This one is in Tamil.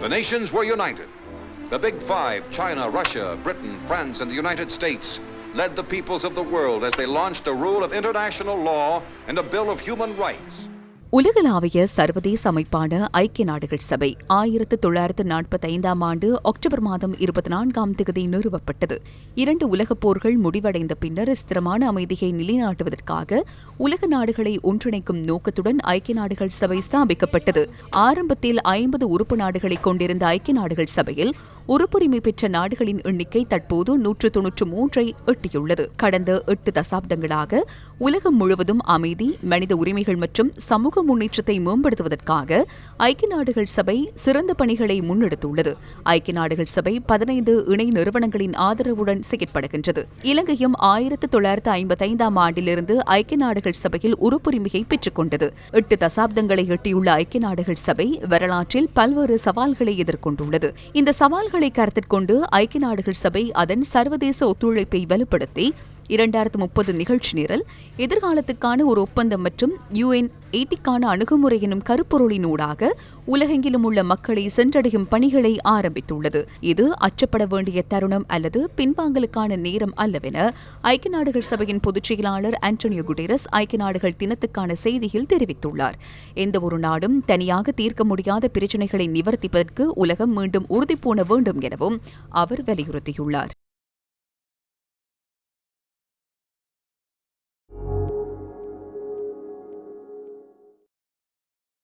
The nations were united. The Big Five, China, Russia, Britain, France, and the United States, led the peoples of the world as they launched a rule of international law and a Bill of Human Rights. உலகளாவிய சர்வதேச அமைப்பான ஐக்கிய நாடுகள் சபை ஆயிரத்து தொள்ளாயிரத்து நாற்பத்தி ஐந்தாம் ஆண்டு அக்டோபர் மாதம் இருபத்தி நான்காம் தேதி நிறுவப்பட்டது. இரண்டு உலகப் போர்கள் முடிவடைந்த பின்னர் ஸ்திரமான அமைதியை நிலைநாட்டுவதற்காக உலக நாடுகளை ஒன்றிணைக்கும் நோக்கத்துடன் ஐக்கிய நாடுகள் சபை ஸ்தாபிக்கப்பட்டது. ஆரம்பத்தில் ஐம்பது உறுப்பு நாடுகளை கொண்டிருந்த ஐக்கிய நாடுகள் சபையில் உறுப்புரிமை பெற்ற நாடுகளின் எண்ணிக்கை தற்போது நூற்று தொன்னூற்று மூன்றை எட்டியுள்ளது. கடந்த எட்டு தசாப்தங்களாக உலகம் முழுவதும் அமைதி மனித உரிமைகள் மற்றும் சமூக முன்னேற்றத்தை மேம்படுத்துவதற்காக ஐக்கிய நாடுகள் சபை சிறந்த பணிகளை முன்னெடுத்துள்ளது. ஐக்கிய நாடுகள் சபை பதினைந்து இணை நிறுவனங்களின் ஆதரவுடன் செயற்படுகின்றது. இலங்கையும் ஆயிரத்து தொள்ளாயிரத்து ஐம்பத்தைந்தாம் ஆண்டிலிருந்து ஐக்கிய நாடுகள் சபையில் உறுப்புரிமையை பெற்றுக்கொண்டது எட்டு தசாப்தங்களை எட்டியுள்ள ஐக்கிய நாடுகள் சபை வரலாற்றில் பல்வேறு சவால்களை எதிர்கொண்டுள்ளது. இந்த சவால்கள் கருத்தில் கொண்டு ஐக்கிய நாடுகள் சபை அதன் சர்வதேச ஒத்துழைப்பை வலுப்படுத்தி இரண்டாயிரத்து முப்பது நிகழ்ச்சி நிரல் எதிர்காலத்துக்கான ஒரு ஒப்பந்தம் மற்றும் யுஎன் எயிட்டிக்கான அணுகுமுறை எனும் கருப்பொருளினூடாக உலகெங்கிலும் உள்ள மக்களை சென்றடையும் பணிகளை ஆரம்பித்துள்ளது. இது அச்சப்பட வேண்டிய தருணம் அல்லது பின்வாங்கலுக்கான நேரம் அல்லவென ஐக்கிய நாடுகள் சபையின் பொதுச் செயலாளர் ஆண்டோனியோ குடேரஸ் ஐக்கிய நாடுகள் தினத்துக்கான செய்தியில் தெரிவித்துள்ளார். எந்த ஒரு நாடும் தனியாக தீர்க்க முடியாத பிரச்சினைகளை நிவர்த்திப்பதற்கு உலகம் மீண்டும் உறுதிபூண வேண்டும் எனவும் அவர் வலியுறுத்தியுள்ளார்.